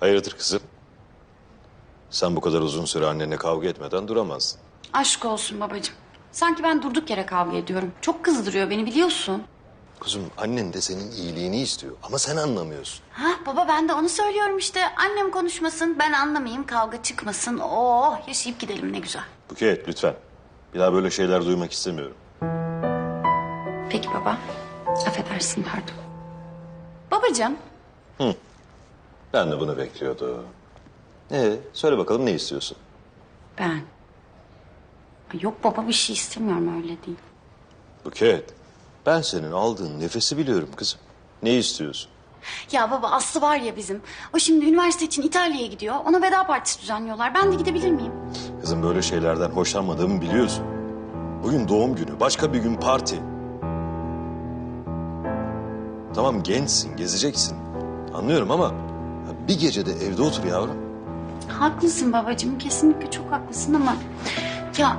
Hayırdır kızım? Sen bu kadar uzun süre annenle kavga etmeden duramazdın. Aşk olsun babacığım. Sanki ben durduk yere kavga ediyorum. Çok kızdırıyor beni biliyorsun. Kuzum annen de senin iyiliğini istiyor ama sen anlamıyorsun. Ha baba ben de onu söylüyorum işte. Annem konuşmasın, ben anlamayayım, kavga çıkmasın. Oh yaşayıp gidelim ne güzel. Buket lütfen. Bir daha böyle şeyler duymak istemiyorum. Peki baba. Affedersin pardon. Babacığım Ben de bunu bekliyordum. Ee, söyle bakalım ne istiyorsun? ben. Ay, Yok baba bir şey istemiyorum öyle değil. Buket, ben senin aldığın nefesi biliyorum kızım. Ne istiyorsun? Ya baba Aslı var ya bizim. O şimdi üniversite için İtalya'ya gidiyor. Ona veda partisi düzenliyorlar. Ben de gidebilir miyim? Kızım böyle şeylerden hoşlanmadığımı biliyorsun. Bugün doğum günü, başka bir gün parti. Tamam gençsin, gezeceksin. Anlıyorum ama bir gecede evde otur yavrum. Haklısın babacığım. Kesinlikle çok haklısın ama... Ya...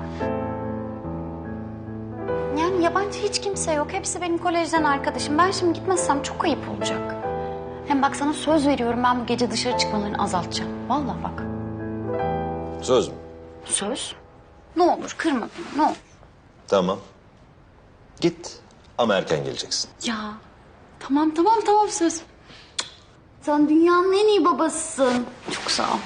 Yani yabancı hiç kimse yok. Hepsi benim kolejden arkadaşım. Ben şimdi gitmezsem çok ayıp olacak. Hem bak sana söz veriyorum ben bu gece dışarı çıkmalarını azaltacağım. Vallahi bak. Söz mü? Söz. Ne olur kırma beni ne olur. Tamam. Git ama erken geleceksin. Ya tamam tamam tamam söz. Sen dünyanın en iyi babasısın. Çok sağ ol.